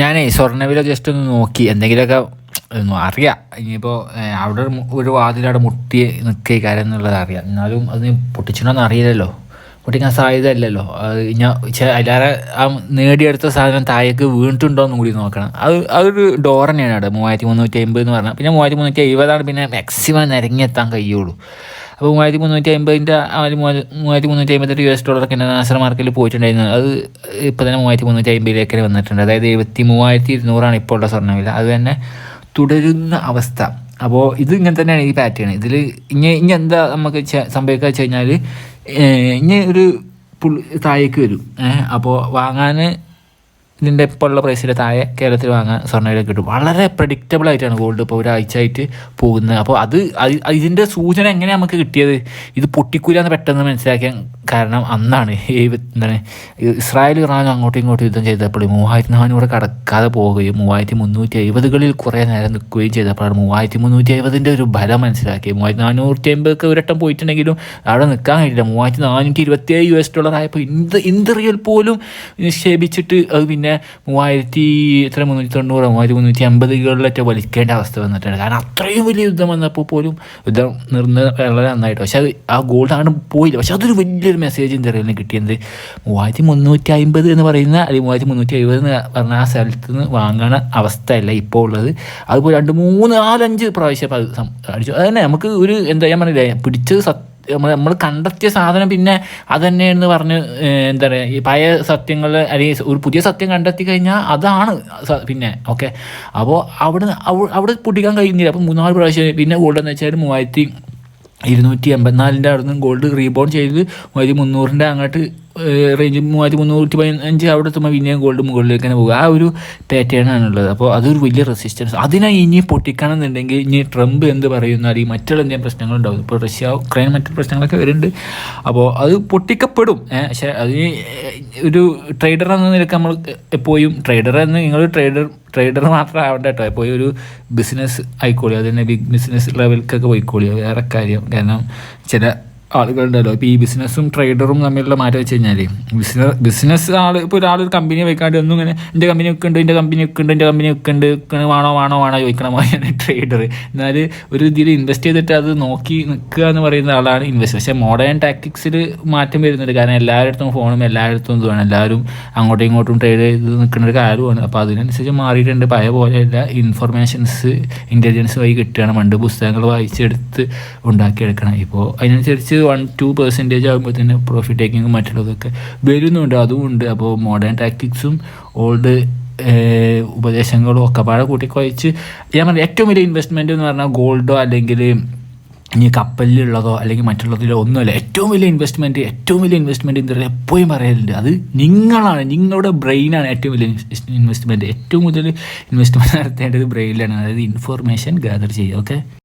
ഞാനേ സ്വർണവില ജസ്റ്റ് ഒന്ന് നോക്കി. എന്തെങ്കിലുമൊക്കെ അറിയാം. ഇനിയിപ്പോൾ അവിടെ ഒരു വാതിലവിടെ മുട്ടി നിൽക്കുക കാര്യം എന്നുള്ളത് അറിയാം. എന്നാലും അത് പൊട്ടിച്ചിട്ടൊന്നും അറിയില്ലല്ലോ. പൊട്ടിക്കാൻ സാധ്യത ഇല്ലല്ലോ അത് ഞാൻ അതിലേറെ ആ നേടിയെടുത്ത സാധനം താഴേക്ക് വീണിട്ടുണ്ടോ എന്നും കൂടി നോക്കണം. അത് അതൊരു ഡോർ തന്നെയാണ് അവിടെ. മൂവായിരത്തി മുന്നൂറ്റി അമ്പത് എന്ന് പറഞ്ഞാൽ പിന്നെ മൂവായിരത്തി മുന്നൂറ്റി എഴുപതാണ് പിന്നെ മാക്സിമം നിരങ്ങിയെത്താൻ കഴിയുള്ളൂ. അപ്പോൾ മൂവായിരത്തി മുന്നൂറ്റി അമ്പതിന്റെ ആ ഒരു മൂവായിരത്തി മുന്നൂറ്റി അമ്പത്തെട്ട് യു എസ് ഡോളറൊക്കെ നാസർ മാർക്കറ്റിൽ പോയിട്ടുണ്ടായിരുന്നു. അത് ഇപ്പോൾ തന്നെ മൂവായിരത്തി മുന്നൂറ്റി അമ്പതിലേക്ക് വന്നിട്ടുണ്ട്. അതായത് എഴുപത്തി മൂവായിരത്തി ഇരുന്നൂറാണ് ഇപ്പോൾ ഉള്ള സ്വർണവില. അത് തന്നെ തുടരുന്ന അവസ്ഥ. അപ്പോൾ ഇത് ഇങ്ങനെ തന്നെയാണ് ഈ പാറ്റേൺ ഇതിൽ ഇനി ഇനി എന്താ നമുക്ക് സംഭവിക്കുക വെച്ച് കഴിഞ്ഞാൽ ഇനി ഒരു പുൾ താഴേക്ക് വരും. അപ്പോൾ വാങ്ങാൻ ഇതിന്റെ ഇപ്പോൾ ഉള്ള പ്രൈസിന്റെ താഴെ കേരളത്തിൽ വാങ്ങാൻ സ്വർണവില കിട്ടും. വളരെ പ്രഡിക്റ്റബിൾ ആയിട്ടാണ് ഗോൾഡ് ഇപ്പോൾ ഒരാഴ്ച ആയിട്ട് പോകുന്നത്. അപ്പോൾ അത് ഇതിന്റെ സൂചന എങ്ങനെയാണ് നമുക്ക് കിട്ടിയത്? ഇത് പൊട്ടിക്കൂലെന്ന് പെട്ടെന്ന് മനസ്സിലാക്കാൻ കാരണം അന്നാണ്. എന്താണ് ഇസ്രായേൽ ഇറാൻ അങ്ങോട്ടും ഇങ്ങോട്ടും യുദ്ധം ചെയ്തപ്പോൾ മൂവായിരത്തി നാനൂറ് കടക്കാതെ പോവുകയും മൂവായിരത്തി മുന്നൂറ്റി എഴുപതുകളിൽ കുറേ നേരം നിൽക്കുകയും ചെയ്തപ്പോഴാണ് മൂവായിരത്തി മുന്നൂറ്റി എഴുപതിന്റെ ഒരു ബലം മനസ്സിലാക്കി. മൂവായിരത്തി നാനൂറ്റി അമ്പതൊക്കെ ഒരട്ടം പോയിട്ടുണ്ടെങ്കിലും അവിടെ നിൽക്കാൻ കഴിയില്ല. മൂവായിരത്തി നാനൂറ്റി ഇരുപത്തി ഏഴ് യു എസ് ഡോളർ ആയപ്പോൾ ഇന്ത് ഇന്ത് റിയൽ പോലും നിക്ഷേപിച്ചിട്ട് അത് പിന്നെ മൂവായിരത്തി എത്ര മുന്നൂറ്റി തൊണ്ണൂറ് മൂവായിരത്തി മുന്നൂറ്റി അമ്പതുകളിലൊക്കെ വലിക്കേണ്ട അവസ്ഥ വന്നിട്ടുണ്ട്. കാരണം അത്രയും വലിയ യുദ്ധം വന്നപ്പോൾ പോലും യുദ്ധം നിർന്ന് വളരെ നന്നായിട്ട്. പക്ഷെ അത് ആ ഗോൾഡ് ആണ് പോയില്ല. പക്ഷെ അതൊരു വലിയൊരു മെസ്സേജ് ഇന്ത്യ റിയലിന് കിട്ടിയത് മൂവായിരത്തി മുന്നൂറ്റി അമ്പത് എന്ന് പറയുന്ന അല്ലെങ്കിൽ മൂവായിരത്തി മുന്നൂറ്റി എഴുപത് എന്ന് പറഞ്ഞ ആ സ്ഥലത്ത് നിന്ന് വാങ്ങണ അവസ്ഥയല്ല ഇപ്പോൾ ഉള്ളത്. അതുപോലെ രണ്ട് മൂന്ന് നാലഞ്ച് പ്രാവശ്യം അത് അടിച്ചു. അത് തന്നെ നമുക്ക് ഒരു എന്താ ഞാൻ പറഞ്ഞില്ലേ പിടിച്ചത് സത്യം നമ്മൾ നമ്മൾ കണ്ടെത്തിയ സാധനം പിന്നെ അത് തന്നെയെന്ന് പറഞ്ഞ് എന്താ പറയുക ഈ പഴയ സത്യങ്ങൾ അല്ലെങ്കിൽ ഒരു പുതിയ സത്യം കണ്ടെത്തി കഴിഞ്ഞാൽ അതാണ് പിന്നെ ഓക്കെ. അപ്പോൾ അവിടെ അവിടെ പൊട്ടിക്കാൻ കഴിയുന്നില്ല അപ്പോൾ മൂന്നാൽ പ്രാവശ്യം പിന്നെ ഗോൾഡ് എന്ന് വെച്ചാൽ മൂവായിരത്തി ഇരുന്നൂറ്റി എൺപത്തിനാലിന്റെ അവിടെ നിന്ന് ഗോൾഡ് റീബോൺ ചെയ്ത് മൂവായിരത്തി മുന്നൂറിന്റെ അങ്ങോട്ട് റേഞ്ച് മൂവായിരത്തി മുന്നൂറ്റി പതിനഞ്ച് അവിടെ എത്തുമ്പോൾ പിന്നെയും ഗോൾഡ് മുകളിലേക്ക് തന്നെ പോകുക ആ ഒരു പാറ്റേൺ ഉള്ളത് അപ്പോൾ അതൊരു വലിയ റെസിസ്റ്റൻസ് അതിനെ ഇനി പൊട്ടിക്കണം എന്നുണ്ടെങ്കിൽ ഇനി ട്രംപ് എന്ത് പറയുന്നു അല്ലെങ്കിൽ മറ്റുള്ള എന്തെങ്കിലും പ്രശ്നങ്ങളുണ്ടാവും ഇപ്പോൾ റഷ്യ ഉക്രൈൻ മറ്റു പ്രശ്നങ്ങളൊക്കെ വരുന്നുണ്ട്. അപ്പോൾ അത് പൊട്ടിക്കപ്പെടും. പക്ഷേ അതിന് ഒരു ട്രേഡർ എന്ന നിലയ്ക്ക് നമ്മൾ എപ്പോഴും ട്രേഡർ എന്ന് നിങ്ങൾ ട്രേഡർ ട്രേഡർ മാത്രം ആവണ്ട കേട്ടോ. എപ്പോഴും ഒരു ബിസിനസ് ആയിക്കോളി. അത് തന്നെ ബിഗ് ബിസിനസ് ലെവലിലേക്കൊക്കെ പോയിക്കോളി. അത് വേറെ കാര്യം. കാരണം ചില ആളുകളുണ്ടല്ലോ ഇപ്പോൾ ഈ ബിസിനസ്സും ട്രേഡറും തമ്മിലുള്ള മാറ്റം വെച്ച് കഴിഞ്ഞാൽ ബിസിനസ് ബിസിനസ് ആൾ ഇപ്പോൾ ഒരാൾ ഒരു കമ്പനി വെക്കാണ്ട് ഒന്നും ഇങ്ങനെ എന്റെ കമ്പനി വെക്കുന്നുണ്ട് എന്റെ കമ്പനി വെക്കുന്നുണ്ട് എന്റെ കമ്പനി വെക്കുന്നുണ്ട് വെക്കണ വേണോ വേണോ വേണോ ചോദിക്കണ മാതിരിയാണ് ട്രേഡർ എന്നാൽ ഒരു ഇതിൽ ഇൻവെസ്റ്റ് ചെയ്തിട്ട് അത് നോക്കി നിൽക്കുക എന്ന് പറയുന്ന ആളാണ് ഇൻവെസ്റ്റ്. പക്ഷേ മോഡേൺ ടാക്ടിക്സിൽ മാറ്റം വരുന്നുണ്ട്. കാരണം എല്ലായിടത്തും ഫോണും എല്ലായിടത്തും ഇതുമാണ് എല്ലാവരും അങ്ങോട്ടും ഇങ്ങോട്ടും ട്രേഡ് ചെയ്ത് നിൽക്കുന്ന ഒരു കാര്യമാണ് അപ്പോൾ അതിനനുസരിച്ച് മാറിയിട്ടുണ്ട്. പഴയ പോലെയല്ല. ഇൻഫർമേഷൻസ് ഇന്റലിജൻസ് വഴി കിട്ടുകയാണ്. പണ്ട് പുസ്തകങ്ങൾ വായിച്ചെടുത്ത് ഉണ്ടാക്കിയെടുക്കണം. ഇപ്പോൾ അതിനനുസരിച്ച് വൺ ടു പെർസെന്റേജ് ആകുമ്പോൾ തന്നെ പ്രോഫിറ്റ് ടേക്കിങ് മറ്റുള്ളതൊക്കെ വരുന്നുണ്ട്. അതും ഉണ്ട് അപ്പോൾ മോഡേൺ ടാക്ടിക്സും ഓൾഡ് ഉപദേശങ്ങളും ഒക്കെ പാടെ കൂട്ടിക്കുഴച്ച് ഞാൻ പറഞ്ഞ ഏറ്റവും വലിയ ഇൻവെസ്റ്റ്മെന്റ് എന്ന് പറഞ്ഞാൽ ഗോൾഡോ അല്ലെങ്കിൽ ഇനി കപ്പലിലുള്ളതോ അല്ലെങ്കിൽ മറ്റുള്ളതിലോ ഒന്നുമല്ല. ഏറ്റവും വലിയ ഇൻവെസ്റ്റ്മെന്റ് ഏറ്റവും വലിയ ഇൻവെസ്റ്റ്മെന്റ് പറയുക എപ്പോഴും പറയലുണ്ട് അത് നിങ്ങളാണ്. നിങ്ങളുടെ ബ്രെയിനാണ് ഏറ്റവും വലിയ ഇൻവെസ്റ്റ്മെന്റ് ഏറ്റവും കൂടുതൽ ഇൻവെസ്റ്റ്മെന്റ് നടത്തേണ്ടത് ബ്രെയിനിലാണ് അതായത് ഇൻഫോർമേഷൻ ഗാദർ ചെയ്യുക. ഓക്കെ